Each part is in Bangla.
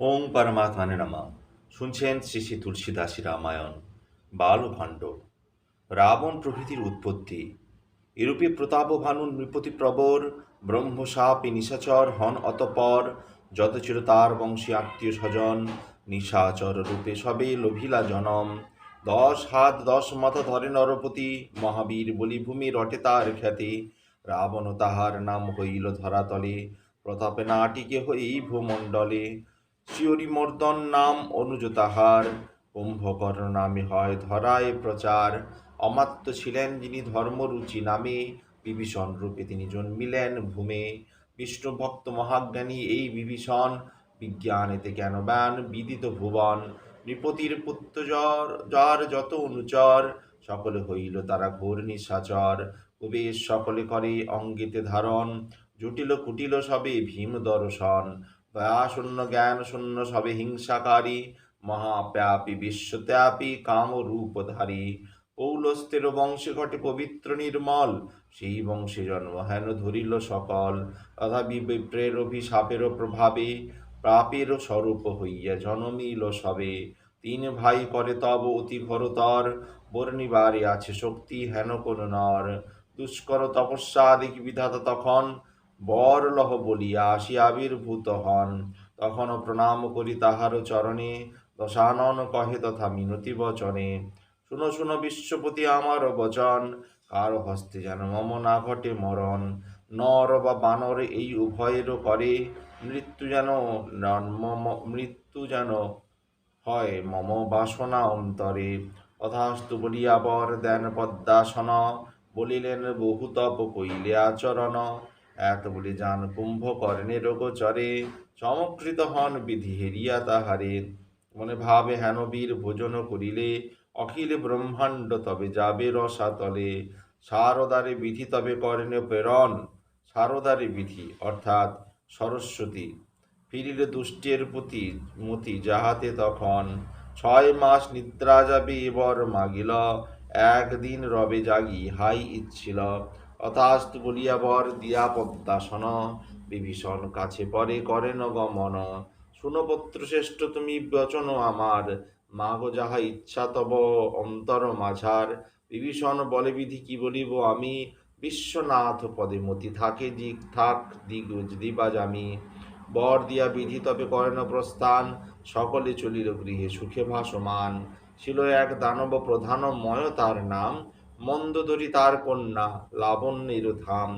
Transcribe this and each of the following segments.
ওং পরমাত্মানে নমা। শুনছেন শ্রী শ্রী তুলসীদাসী রামায়ণ বাল ভাণ্ড রাবণ প্রভৃতির উৎপত্তি। এরূপে প্রতাপ ভানু নৃপতি প্রবর, ব্রহ্মসাপি নিশাচর হন অতপর যত চির তার বংশী আত্মীয় স্বজন, নিশাচর রূপে সবে লোভিলা জনম। দশ হাত দশ মাথা ধরে নরপতি, মহাবীর বলি ভূমি রটে তার খ্যাতি। রাবণ তাহার নাম হইল ধরাতলে, প্রতাপে নাটিকে হই ভূমণ্ডলে। শিয়রি মর্দন নাম অনুজ তাহার কুম্ভকর্ণ নামে হয় ধরায় প্রচার। অমাত্য ছিলেন যিনি ধর্মরুচি নামে, বিভীষণ রূপে তিনি জন্মিলেন ভূমে। বিষ্ণু ভক্ত মহাজ্ঞানী এই বিভীষণ বিজ্ঞান বিজ্ঞানেতে জ্ঞানবান বিদিত ভুবন? নৃপতির পুত্র যার যত অনুচর, সকলে হইল তারা ঘোর নিশাচর। কুবেশ সকলে করে অঙ্গিতে ধারণ, জটিল কুটিল সবে ভীম দর্শন। দয়াশূন্য জ্ঞান শূন্য সবে হিংসাকারী মহাব্যাপী বিশ্বত্যাপী, কামরূপধারী। পৌলস্তের বংশে ঘটে পবিত্র নির্মল, সেই বংশে জন্ম হেন ধরিল সকল। তথাপি বিপ্রের অভিশাপের প্রভাবে প্রাপের স্বরূপ হইয়া জনমিল সবে। তিন ভাই করে তব অতি ঘোরতর বর্ণিবারে আছে শক্তি হেন কোন নর। দুষ্কর তপস্যা দেখি বিধাতা তখন বর লহ বলিয়া আসি আবির্ভূত হন। তখন প্রণাম করি তাহার চরণে, দশানন কহে তথা মিনতি বচনে, শুনো শুনো বিশ্বপতি আমার বচন, কার হস্তে যেন মম না ঘটে মরণ। নর বা বানর এই উভয়ের করে মৃত্যু যেন মম, মৃত্যু যেন হয় মম বাসনা অন্তরে। তথাস্তু বলিয়া বর দেন পদ্মাসন, বলিলেন, বহু তপ কইলে আচরণ এত বলি যান কুম্ভকর্ণের গোচরে চমকৃত হন বিধি হেরিয়া তাহারে। মনে ভাবে হেন বীর ভোজন করিলে, অখিল ব্রহ্মাণ্ড তবে যাবে রসাতলে। সারদারে বিধি তবে কর্ণে প্রেরণ, সারদারে বিধি অর্থাৎ সরস্বতী। ফিরিলে দুষ্টের প্রতি মতি যাহাতে তখন। ছয় মাস নিদ্রা যাবে এবার মাগিল, একদিন রবে জাগি হাই ইচ্ছিল। অথাস্তু বলিয়া বর দিয়া পদ্মাসন, বিভীষণ কাছে পরে করেন গমন। শুনপত্র শ্রেষ্ঠ তুমি বচন আমার। মাগো যাহা ইচ্ছা তব অন্তর মাঝার। বিভীষণ বলে বিধি কি বলিব আমি? বিশ্বনাথ পদে মতি থাকে, দিক থাক দিগ দিবাজ আমি। বর দিয়া বিধি তবে করেন প্রস্থান, সকলে চলিল গৃহে সুখে ভাসমান। ছিল এক দানব প্রধান ময় তার নাম মন্দোদরী তার কন্যা, লাবণ্যের ধাম।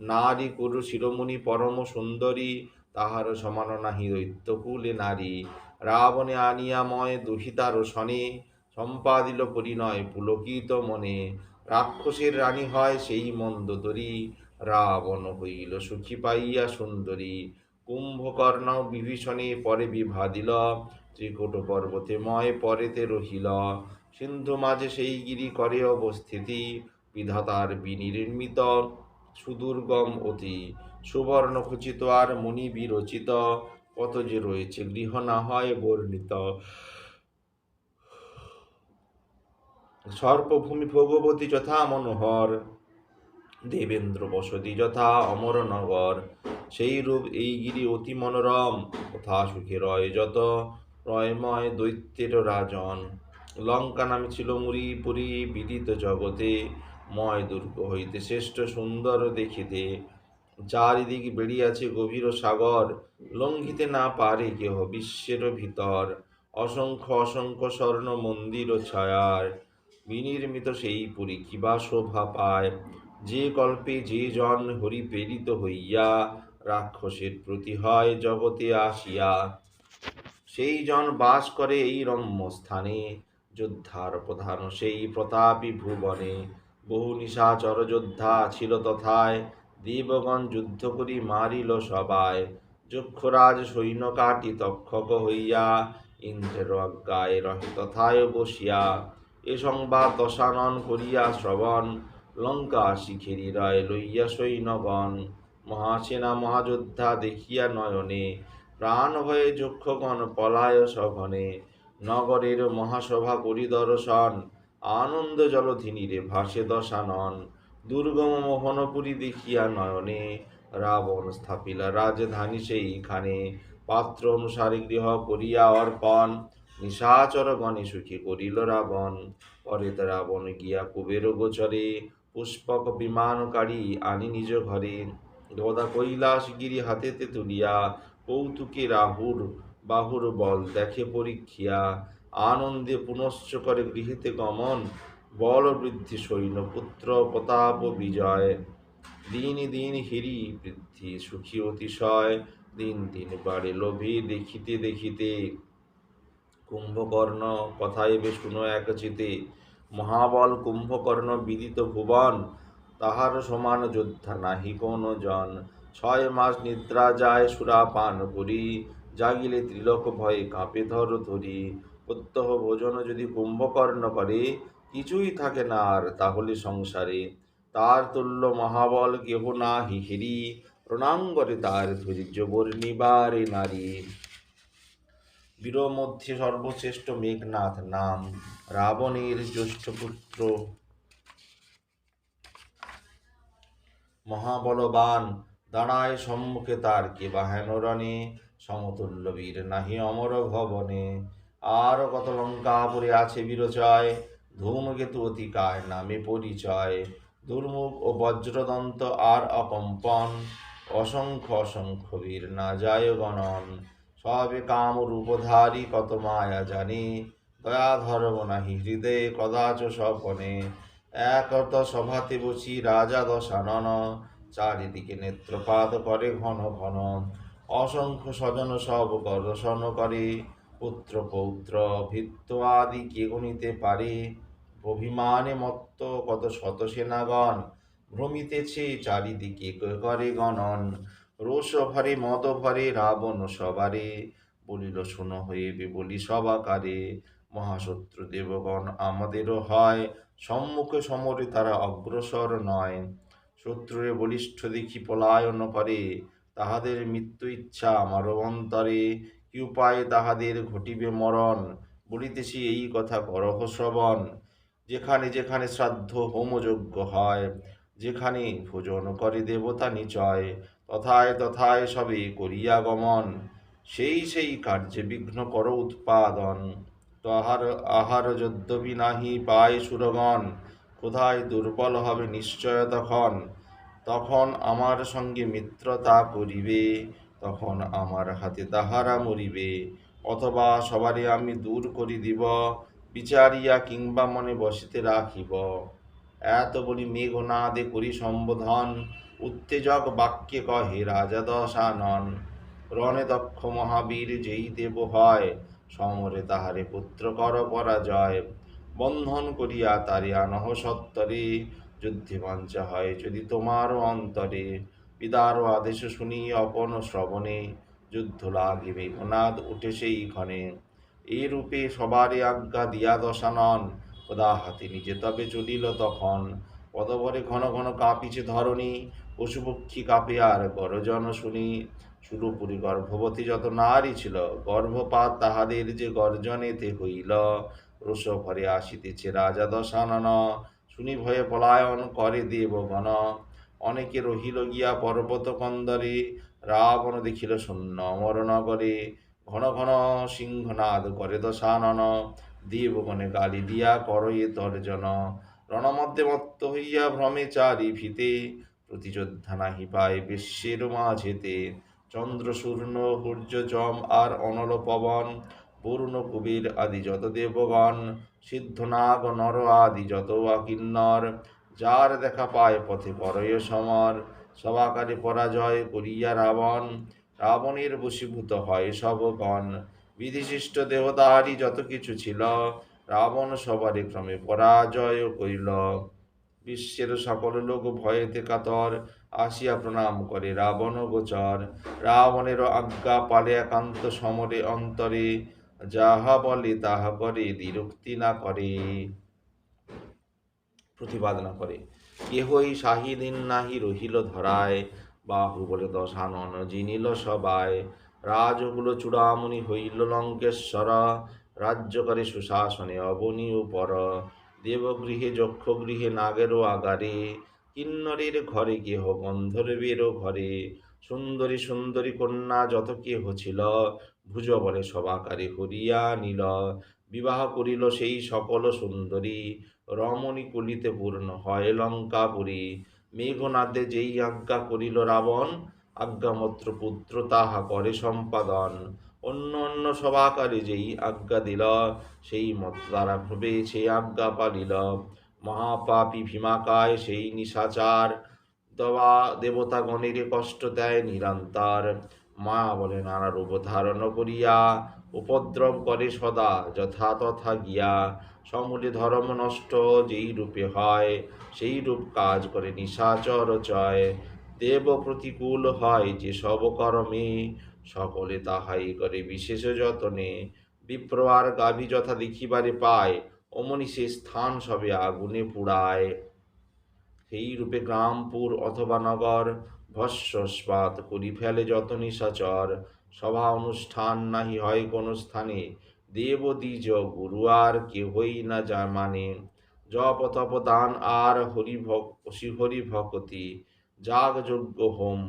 নারী কুরু শিরোমণি পরম সুন্দরী, তাহার সমান নাহি দৈত্যকুলে নারী। রাবণে আনিয়া ময় দুহিতার শনে, সম্পাদিল পরিণয় পুলকিত মনে। রাক্ষসের রানী হয় সেই মন্দোদরী, রাবণ হইল সুখী পাইয়া সুন্দরী। কুম্ভকর্ণ বিভীষণে পরে বিভা দিল ত্রিকুট পর্বতে ময় পরেতে রহিল। সিন্ধু মাঝে সেই গিরি করে অবস্থিতি। বিধাতার বিনির্মিত সুদুর্গম অতি। সুবর্ণ খচিত আর মুনি বিরচিত কত যে রয়েছে গৃহ না হয় বর্ণিত। সর্পভূমি ভগবতী যথা মনোহর। দেবেন্দ্র বসতি যথা অমরনগর। সেই রূপ এই গিরি অতি মনোরম। কথা সুখে রয় যত রয়ময় দৈত্যের রাজন। লঙ্কা নামে ছিল মুড়ি পুরী বিদিত জগতে। ময় দুর্গ হইতে শ্রেষ্ঠ সুন্দর দেখিতে। চারিদিকে বেরিয়াছে গভীর সাগর। লঙ্ঘিতে না পারে কেহ বিশ্বের ভিতর। অসংখ্য অসংখ্য স্বর্ণ মন্দির ও ছায়ার। বিনির্মিত সেই পুরী কিবা শোভা পায়। যে কল্পে যে জন হরি প্রেরিত হইয়া রাক্ষসের প্রতি হয় জগতে আসিয়া সেই জন বাস করে এই রম্য স্থানে যোদ্ধার প্রধান সেই প্রতাপী ভুবনে। বহু নিশাচর যোদ্ধা ছিল তথায়, দেবগণ যুদ্ধ করি মারিল সবাই। যক্ষরাজ সৈন্য কাটি তক্ষক হইয়া ইন্দ্রের অজ্ঞায় রহে তথায় বসিয়া। এ সংবাদ দশানন করিয়া শ্রবণ, লঙ্কা শিখেরি রায় লইয়া সৈন্যগণ। মহাসেনা মহাযোদ্ধা দেখিয়া নয়নে প্রাণ হয়ে যক্ষগণ পলায় সঘনে। নগরের মহাসভা পরিদর্শন, আনন্দ জলধিনীরে ভাসে দশানন। দুর্গম মোহনপুরী দেখিয়া নয়নে রাবণ স্থাপিলা রাজধানী সেইখানে। পাত্র অনুসারে গৃহ করিয়া অর্পণ, নিশাচর গণে সুখী করিল রাবণ। পরে রাবণ গিয়া কুবের গোচরে পুষ্পক বিমানকারী আনি নিজ ঘরে। গদা কৈলাস গিরি হাতেতে তুলিয়া কৌতুকে রাহুর বাহুর বল দেখে পরীক্ষিয়া, আনন্দে পুনশ্চ করে গৃহীতে গমন, বল বৃদ্ধি সৈন্য, পুত্র প্রতাপ বিজয়। দিন দিন হিরি বৃদ্ধি, সুখী অতিশয়, দিন দিন বাড়ে লোভে দেখিতে দেখিতে। কুম্ভকর্ণ কথায় বেশ শুনো এক চিতে, মহাবল কুম্ভকর্ণ বিদিত ভুবন, তাহার সমান যোদ্ধা নাহি কোন জন। ছয় মাস নিদ্রা যায় সুরা পান করি, জাগিলে ত্রিলোক ভয়ে কাঁপে ধর ধরি। প্রত্যহ ভোজন যদি কুম্ভকর্ণ করে, কিছুই থাকে না আর তাহলে সংসারে। তার তুল্য মহাবল কেহ না হিহিরি প্রণাম করে তার ধৈর্য বর্ণিবারে নারী। বীর মধ্যে সর্বশ্রেষ্ঠ মেঘনাথ নাম, রাবণের জ্যেষ্ঠ পুত্র। মহাবলবান দাঁড়ায় সম্মুখে তার কে বাহেন রণে সমতুল্য বীর নাহি অমর ভবনে। আর কত লঙ্কাপুরে আছে বীরচয়? ধূমকেতু অতিকায় নামে পরিচয়। দুর্মুখ ও বজ্রদন্ত আর অকম্পন। অসংখ্য অসংখ্য বীর না যায় গণন। সবে কাম রূপধারী কত মায়া জানি। দয়া ধর্ম নাহি হৃদয়ে কদাচ স্বপনে। একত সভাতে বসি রাজা দশানন। চারিদিকে নেত্রপাত করে ঘন ঘন। অসংখ্য স্বজন সব দর্শন করে। পুত্র, পৌত্র ভিত্ত আদি কে গণিতে পারে? অভিমানে মত্ত কত শত সেনাগণ। ভ্রমিতেছে চারিদিকে করে গণন। রোষ ভরে, মদ ভরে, রাবণ সবারে। বলিল, শুনো হইবে বলি সবাকারে। মহাশত্রু দেবগণ আমাদেরও হয়। সম্মুখে সমরে তারা অগ্রসর নয়। শত্রুরে বলিষ্ঠ দেখি পলায়ন করে, তাহাদের মৃত্যু ইচ্ছা আমার অন্তরে কি উপায়ে তাহাদের ঘটিবে মরণ? বলিতেছি, এই কথা করহ শ্রবণ। যেখানে যেখানে শ্রাদ্ধ হোমযজ্ঞ হয়, যেখানে ভোজন করে দেবতা নিচয়, তথায় তথায় সবে করিয়া গমন। সেই সেই কার্যে বিঘ্ন কর উৎপাদন। তাহার আহার যদ্যপি নাহি পায় সুরগণ। কোথায় দুর্বল হবে নিশ্চয় তখন তখন আমার সঙ্গে মিত্রতা করিবে, তখন আমার হাতে তাহারা মরিবে। অথবা সবারই আমি দূর করি দিব, বিচারিয়া কিংবা মনে বসিতে রাখিব। এত বলি মেঘনাদে করি সম্বোধন, উত্তেজক বাক্যে কহে রাজা দশানন, রণে দক্ষ মহাবীর যেই দেব হয়, সমরে তাহারে পুত্র কর পরাজয়। বন্ধন করিয়া তারিয়া আনহ সত্তরে। যুদ্ধে বাঞ্ছা হয় যদি তোমারও অন্তরে, পিতার আদেশ শুনি অপন শ্রবণে, যুদ্ধ লাগিবে, অনাদ উঠে সেই ক্ষণে। এই রূপে সবারে আজ্ঞা দিয়া দশানন খোদা হাতে নিজে তবে চলিল তখন। পদবরে ঘন ঘন কাঁপিছে ধরণী, পশুপক্ষী কাঁপে আর গরজন শুনি। সুরপুরি গর্ভবতী যত নারী ছিল, গর্ভপাত তাহাদের যে গর্জনেতে হইল রোষ ঘরে আসিতেছে রাজা দশানন। শুনি ভয়ে পলায়ন করে দেবগণ। অনেকে রহিল গিয়া পর্বত কন্দরে রাবণ দেখিল শূন্য অমরনগরে ঘন ঘন সিংহনাদ করে দশানন। দেবগণে গালি দিয়া করয়ে তর্জন। রণমধ্যে মত্ত হইয়া ভ্রমে চারি ভিতে প্রতিযোদ্ধা নাহি পায় বিশ্বের মাঝেতে। চন্দ্র সূর্ণ সূর্য জম আর অনল পবন বরুণ কুবীর আদি যত দেবগণ সিদ্ধনাগ নর আদি যত কিন্নর যার দেখা পায় পথে পরয় সমর, সবাকারে পরাজয় করিয়া রাবণ, রাবণের বশীভূত হয় সবগণ। বিধিশিষ্ট দেবতারই যত কিছু ছিল, রাবণ সবারে ক্রমে পরাজয় করিল। বিশ্বের সকল লোক ভয়েতে কাতর, আসিয়া প্রণাম করে রাবণ গোচর। রাবণের আজ্ঞা পালে একান্ত সমরে অন্তরে যাহা বলে তাহা করে দ্বিরুক্তি না করে, প্রতিবাদ না করে। কেহই শাহিদিন নাহি রহিল ধরায় বাহু বলে দশানন জিনিল সবাই রাজগুলো চূড়ামণি হইল লঙ্কেশ্বর রাজ্য করে সুশাসনে অবনী উপর দেবগৃহে, যক্ষগৃহে, নাগেরও আগারে, কিন্নরের ঘরে গেহ গন্ধর্বেরও ঘরে। সুন্দরী সুন্দরী কন্যা যত কেহ হছিল ভুজ বলে সবাকারে হরিয়া নিল। বিবাহ করিল সেই সকল সুন্দরী। রমণী কুলিতে পূর্ণ হয় লঙ্কাপুরী। মেঘনাদে যেই আজ্ঞা করিল রাবণ, আজ্ঞামত্র পুত্র তাহা করে সম্পাদন। অন্য অন্য সভাকারে যেই আজ্ঞা দিল, সেই মত দ্বারা ভবে সেই আজ্ঞা পালিল। মহাপাপী ভীমাকায় সেই নিশাচার। দেওয়া দেবতাগণের কষ্ট দেয় নিরন্তর। মা বলে নানা রূপ ধারণ করিয়া উপদ্রব করে সদা যথা তথা গিয়া। সমূলে ধর্ম নষ্ট যেই রূপে হয়, সেই রূপ কাজ করে নিশাচর চয় দেব প্রতিকূল হয় যে সব কর্মে, সকলে তাহাই করে বিশেষ যতনে। বিপ্র আর গাভী যথা দেখিবারে পায়, অমনি সে স্থান সবে আগুনে পুড়ায়। সেই রূপে গ্রামপুর অথবা নগর ভস্মস্পাত করি ফেলে যত নিশাচর। সভা অনুষ্ঠান নাহি হয় কোন স্থানে। দেব দ্বিজ গুরু আর কেহই না যা মানে। জপ তপ দান আর হরি হরি ভকতি। যাগ যজ্ঞ হোম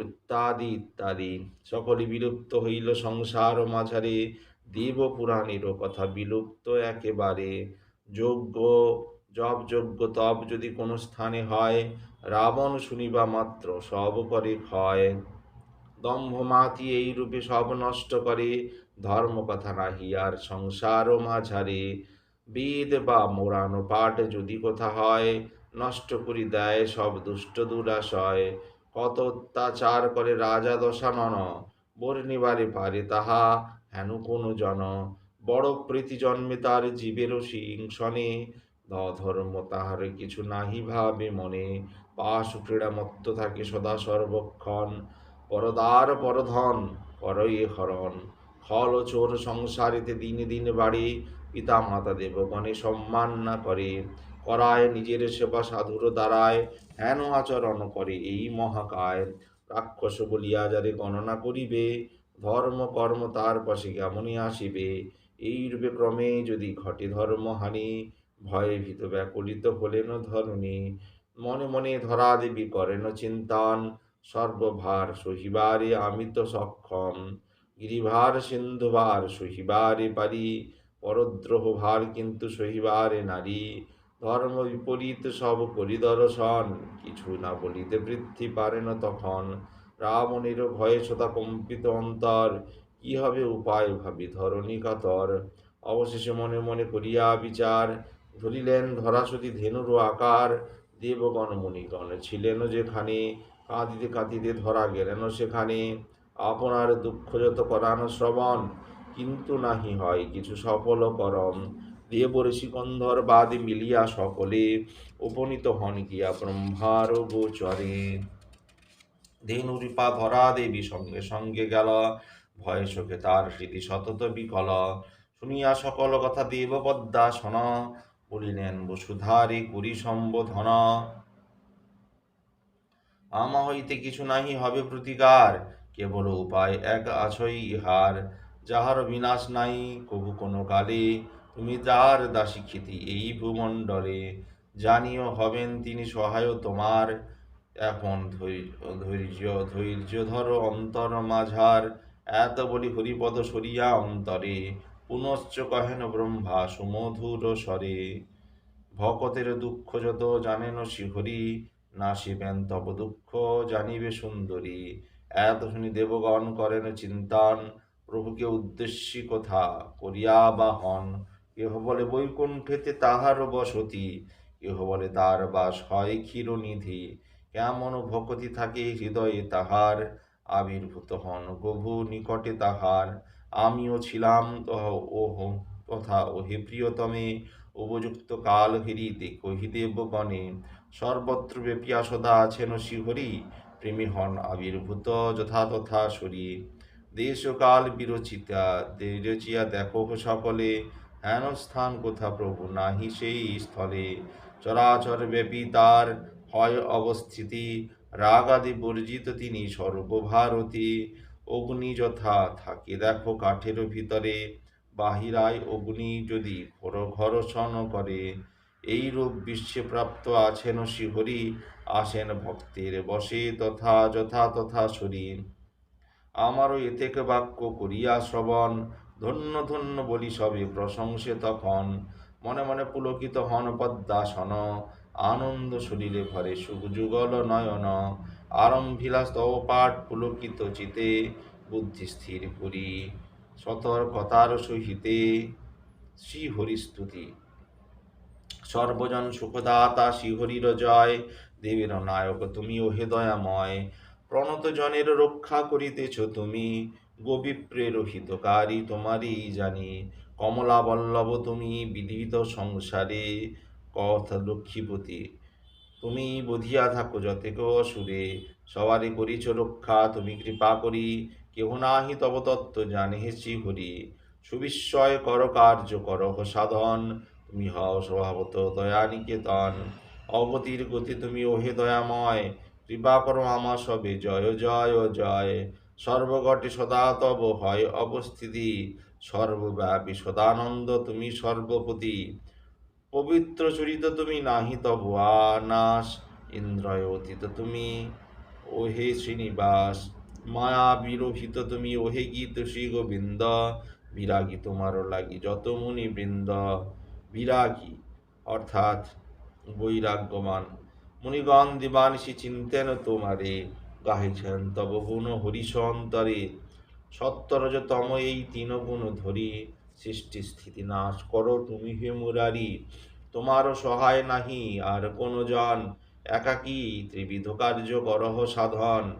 ইত্যাদি ইত্যাদি। সকলে বিলুপ্ত হইল সংসার মাঝারে। দেব পুরাণেরও কথা বিলুপ্ত একেবারে। যজ্ঞ জপ যজ্ঞ তপ যদি কোনো স্থানে হয়, রাবণ শুনিবা মাত্র, সব করে ক্ষয় দম্ভ মাতি এই রূপে সব নষ্ট করে ধর্ম কথা নাহি আর সংসার মাঝারে। বেদ বা মোরানো পাঠ যদি কোথা হয়, নষ্ট করি দেয় সব দুষ্ট দুরাশয়। কত অত্যাচার করে রাজা দশানন বর্ণিবারে পারে তাহা হেন কোন জন। বড় প্রীতি জন্মে তার জীবেরও সিংসনে ধর্ম তাহার কিছু নাহি ভাবে মনে। পাশ ক্রীড়া মত্ত থাকে সদা সর্বক্ষণ। পরদার পরধন করই হরণ। খল চোর সংসারিতে দিনে দিনে বাড়ি। পিতা মাতা দেবগণে সম্মান না করে। করায় নিজের সেবা সাধুর দ্বারায়। হেন আচরণ করে এই মহাকায়। রাক্ষস বলিয়া যারে গণনা করিবে, ধর্ম কর্ম তার পাশে কেমনই আসিবে। এই রূপে ক্রমে যদি ঘটে ধর্মহানি ভয়ে ভীত ব্যাকুলিত হলেন ধরণী। মনে মনে ধরা দেবী করেন চিন্তন। সর্বভার সহিবারে আমি তো সক্ষম। গিরিভার সিন্ধুভার সহিবারে পারি। পরদ্রোহ ভার কিন্তু সহিবারে নারী। ধর্ম বিপরীত সব পরিদর্শন কিছু না বলিতে বৃদ্ধি পারে না তখন। রাবণের ভয়ে সদা কম্পিত অন্তর। কি হবে উপায় ভাবি ধরণী কাতর। অবশেষে মনে মনে করিয়া বিচার। ধরিলেন ধরাসতী ধেনুর আকার, দেবগণ মুনিগণ ছিলেন যেখানে, কাঁদিতে কাঁদিতে ধরা গেলেন সেখানে। আপনার দুঃখ যত করানো শ্রবণ, কিন্তু নাহি হয় কিছু সফল করম। দেব সিকন্ধর বাদে মিলিয়া সকলে উপনীত হন গিয়া ব্রহ্মার গোচরে। ধেনুরিপা ধরা দেবী সঙ্গে সঙ্গে গেল, ভয় শোকে তার স্মৃতি সতত বিকল। শুনিয়া সকল কথা দেব পদ্মাসন বলিলেন, বসুধারে করি সম্বোধন আমা হইতে কিছু নাহি হবে প্রতিকার, কেবল উপায় এক আছই ইহার। যাহার বিনাশ নাই, কবু কোনো কালে তুমি তার দাসী খ্যাতি এই ভূমণ্ডলে। জানিও, হবেন তিনি সহায় তোমার। এখন ধৈর্য ধৈর্য ধরো অন্তর মাঝার। এত বলি হরিপদ সরিয়া অন্তরে। পুনশ্চ কহেন ব্রহ্মা, সুমধুর স্বরে, ভকতের দুঃখ যত জানেন শিহরি না শিবেন তব দুঃখ জানিবে সুন্দরী। এত শুনি দেবগণ করেন চিন্তান, প্রভুকে উদ্দেশ্যী কথা করিয়া বাহন কেহ বলে বৈকুণ্ঠেতে তাহার বসতি কেহ বলে তার বাস হয় ক্ষীরনিধি। কেমন ভকতি থাকে হৃদয়ে তাহার, আবির্ভূত হন গভু নিকটে তাহার। আমিও ছিলাম ওহ, তথা ওহে প্রিয়তমে, উপযুক্ত কাল হেরিতে কহিদেব গণে সর্বত্র ব্যাপিয়া সদা আছেন শিহরি প্রেমী হন আবির্ভূত যথা তথা সরি দেশকাল বিরচিতা বিরচিয়া দেখো সকলে, হেন স্থান কোথা প্রভু নাহি সেই স্থলে। চরাচর ব্যাপী তার হয় অবস্থিতি, রাগাদি বর্জিত তিনি সর্বভারতী। অগ্নি যথা থাকে। দেখো কাঠের ভিতরে বাহিরায় অগ্নি যদি ঘর ঘরষণ করে এই রূপ বিশ্বে প্রাপ্ত আছেন শ্রীহরি আসেন ভক্তের বসে তথা যথা তথা শরীর। আমারও এতেকে বাক্য করিয়া শ্রবণ, ধন্য ধন্য বলি সবে প্রশংসে তখন। মনে মনে পুলকিত হন পদ্মাসন, আনন্দ শরীরে ভরে সুখ যুগল নয়ন। আরম্ভিলা স্তব পাঠ পুলকিত চিতে বুদ্ধি স্থির করি সতর্কতার সহিতে শ্রী হরিস্তুতি সর্বজন সুখদাতা শ্রীহরির জয়, দেবের নায়ক তুমি ওহে দয়াময় প্রণত জনের রক্ষা করিতেছ তুমি গোবিপ্রের হিতকারী তোমারই জানি। কমলা বল্লভ তুমি বিধিত সংসারে, কথ লক্ষ্মীপতি। তুমি বধিয়া থাকো যতেক সুরে সবারে করিছ রক্ষা, তুমি কৃপা করি। কেহ নাহি তব তত্ত্ব জানে হে শ্রীহরি। সুবিস্ময় কর কার্য, করহ সাধন। তুমি হও স্বভাবত দয়া নিকেতন অবতীর গতি তুমি, ওহে দয়াময়। কৃপা করো আমা সবে, জয় জয় জয়। সর্বঘটে সদা তব হয় অবস্থিতি। সর্বব্যাপী সদানন্দ তুমি সর্বপতি। পবিত্র চরিত তুমি নাহি তব নাশ ইন্দ্রয় অতীত তুমি। ওহে শ্রীনিবাস, মায়া বিরোহিত তুমি, ওহে গীত শ্রী গোবিন্দ, বিরাগী তোমারও লাগি যত মুনি বৃন্দ। বিরাগী, অর্থাৎ বৈরাগ্যমান মুনিগণ দিবানিশি চিন্তেন তোমারে, গাহিছেন তব গুণ হরিষ অন্তরে সত্তরজতম এই তিন গুণ ধরি সৃষ্টি স্থিতি নাশ করো তুমি হে মুরারি। তোমারও সহায় নাহি, আর কোন জন। একাকী ত্রিবিধ কার্য করহ সাধন।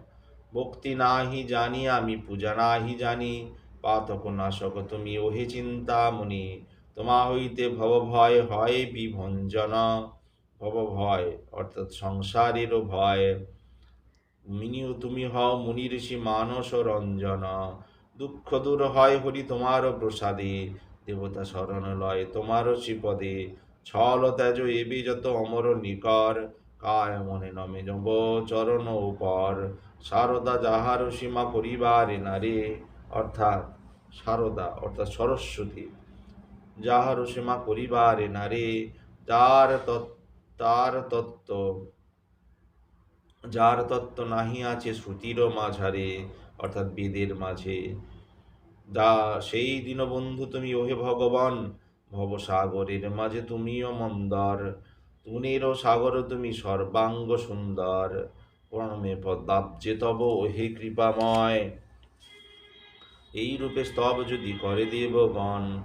ভক্তি নাহি জানি, আমি পূজা নাহি জানি। পাতক নাশক তুমি ওহে চিন্তামণি। তোমা হইতে ভব ভয় হয় বিভঞ্জন। ভব ভয় অর্থাৎ সংসারেরও ভয়। মিনিও তুমি হও মুনি ঋষি মানস রঞ্জন। দুঃখ দূর হয় হরি তোমারও প্রসাদে, দেবতা শরণ লয় তোমারও শ্রীপদে। ছল তেজ এবি যত অমর নিকর, কায় মনে নমে জব চরণ উপর। সারদা যাহার সীমা করিবারে নারে, অর্থাৎ সারদা, অর্থাৎ সরস্বতী, যাহার সীমা করিবারে নারে। যার তার তত্ত্ব, যার তত্ত্ব নাহি আছে শ্রুতির মাঝারে, অর্থাৎ বেদের মাঝে। দা সেই দীনবন্ধু তুমি, ওহে ভগবান, ভবসাগরের মাঝে তুমিও মন্দর। তুনেরও সাগর তুমি সর্বাঙ্গ সুন্দর। প্রণমে পদ্মাব্জে তব, ওহে কৃপাময়। এই রূপে স্তব যদি করে দেবগণ,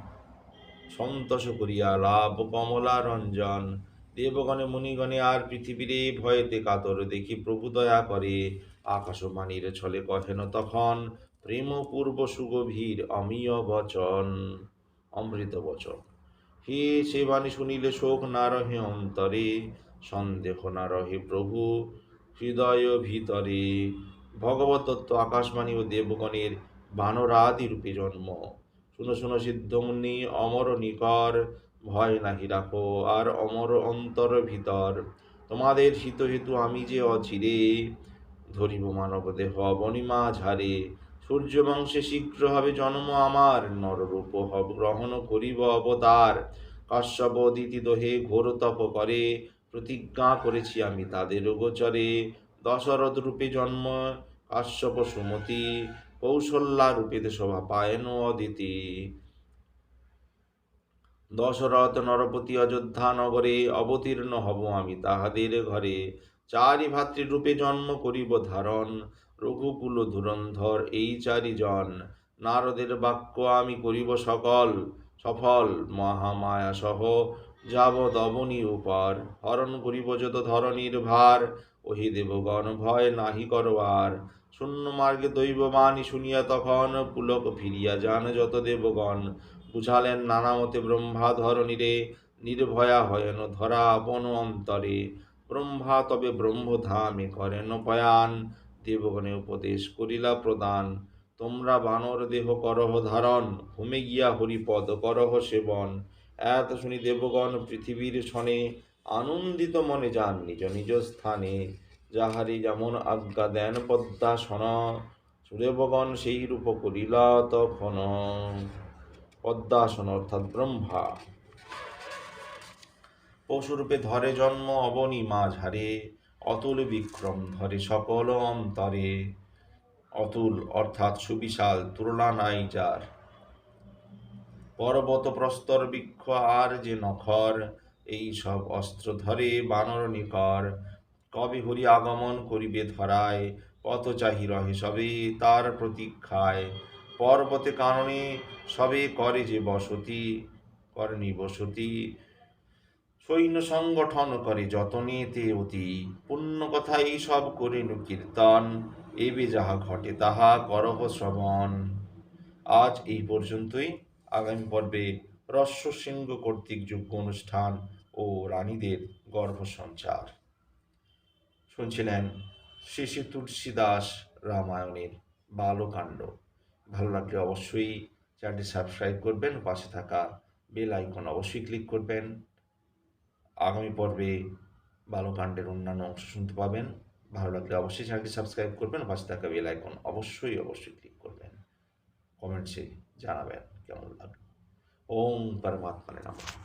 সন্তোষ করিয়া লাভ কমলা রঞ্জন। দেবগণে, মুনিগণে আর পৃথিবীরে ভয়েতে কাতর দেখি প্রভু দয়া করে। আকাশবাণীর ছলে কহেন তখন প্রেম পূর্ব সুগভীর অমীয় বচন, অমৃত বচন। হে সে বাণী শুনিলে শোক না রহে অন্তরে, সন্দেহ না রহে প্রভু হৃদয় ভিতরে। ভগবতত্ত্ব আকাশবাণী ও দেবগণের বানরাদি রূপে জন্ম। শুনো শুনো সিদ্ধমুনি অমর নিকর, ভয় নাহি রাখো, আর অমর অন্তর ভিতর। তোমাদের হিত হেতু আমি যে অচিরে, ধরিব মানব দেহ বনিমা ঝারে সূর্য বংশে শীঘ্র হবে জন্ম আমার, নররূপ গ্রহণ করিব অবতার। কাশ্যপ দিতি দোহে ঘোর তপ করে, প্রতিজ্ঞা করেছি আমি তাদের গোচরে। দশরথ রূপে জন্ম, কাশ্যপ সুমতি, কৌশল্যা রূপে শোভা পায়ন অদিতি। দশরথ নরপতি অযোধ্যা নগরে অবতীর্ণ হব আমি তাহাদের ঘরে। চারি ভাতৃরূপে জন্ম করিব ধারণ রঘুকুল ধুরন্ধর, এই চারিজন। নারদের বাক্য আমি করিব সকল, সফল মহামায়া সহ যাবৎ অবনী উপর। হরণ করিব যত ধরণীর ভার, ওহি দেবগণ ভয় নাহি করবার। শূন্য মার্গে দৈববাণী শুনিয়া তখন পুলক ফিরিয়া যান যত দেবগণ। বুঝালেন নানা মতে ব্রহ্মা ধরণীরে নির্ভয়া হয়ন ধরা আপন অন্তরে। ব্রহ্মা তবে ব্রহ্মধামে করেন পয়ান দেবগণে উপদেশ করিলা প্রদান। তোমরা বানর দেহ করহ ধারণ ভূমে গিয়া হরিপদ করহ সেবন। এত শুনি দেবগণ পৃথিবীর ক্ষণে আনন্দিত মনে যান নিজ নিজ স্থানে। যাহারি যেমন আজ্ঞা দেন পদ্মাসন, সুদেবগণ সেই রূপ করিলা তখন। পদ্মাসন অর্থাৎ ব্রহ্মা। পশুরূপে ধরে জন্ম অবনী মাঝারে অতুল বিক্রম ধরে সকল অন্তরে। অতুল অর্থাৎ সুবিশাল তুলনা নাই যার। পর্বত প্রস্তর বৃক্ষ আর যে নখর, এই সব অস্ত্র ধরে বানর নিকর। কবে হরি আগমন করিবে ধরায় কত চাহি রহে সবে তার প্রতীক্ষায়। পর্বতে কাননে সবে করে যে বসতি করনি বসতি সৈন্য সংগঠন করে যতনে তে অতি পুণ্য এই সব করে নু কীর্তন এবে যাহা ঘটে, তাহা করহ শ্রবণ। আজ এই পর্যন্তই। আগামী পর্বে রস্য সিংহ কর্তৃক যোগ্য অনুষ্ঠান ও রানীদের গর্ভ সঞ্চার। শুনছিলেন শ্রী শ্রী তুলসী দাস রামায়ণের বালকাণ্ড। ভালো লাগলে অবশ্যই চ্যানেলটি সাবস্ক্রাইব করবেন, পাশে থাকা বেল আইকন অবশ্যই ক্লিক করবেন। আগামী পর্বে ভালো কাণ্ডের অন্যান্য অংশ শুনতে পাবেন। ভালো লাগলে অবশ্যই চ্যানেলটি সাবস্ক্রাইব করবেন পাশে থাকা বেল আইকন অবশ্যই অবশ্যই ক্লিক করবেন। কমেন্টসে জানাবেন কেমন লাগল। ওম পরমাত্মানে নমঃ।